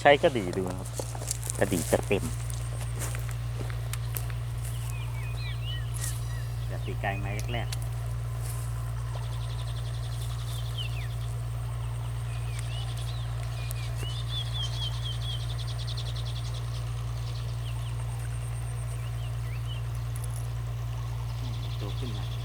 ใช้กระดี่ดูนะครับ กระดี่จะเต็มอย่าตีไกลไม้แรกๆโตขึ้นมา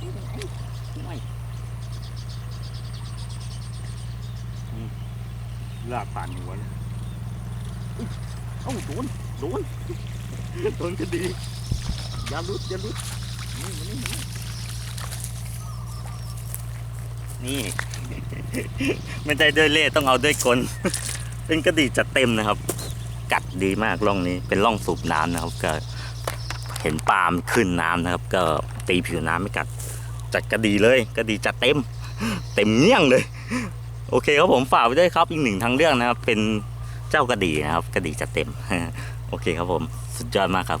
ไม่ไม่นี่ลากผ่านหัวเลยอุ๊ยเอ้าโดน โดน โดนก็ดี อย่าลุดอย่าลุดนี่มานี่มานี่นี่ไม่ได้ด้วยเล่ห์ต้องเอาด้วยกล เป็นกระดี่จัดเต็มนะครับ กัดดีมากร่องนี้ เป็นร่องสูบน้ำนะครับ ก็เห็นปลามนขึ้นน้ำนะครับ ก็ ตีผิวน้ำไม่กัด จัดกระดีเลยกระดีจัดเต็ม เต็มเงี้ยงเลย โอเคครับผมฝากไว้ด้วยครับอีกหนึ่งทางเรื่องนะครับ เป็นเจ้ากระดีนะครับกระดีจัดเต็ม โอเคครับผม สุดยอดมากครับ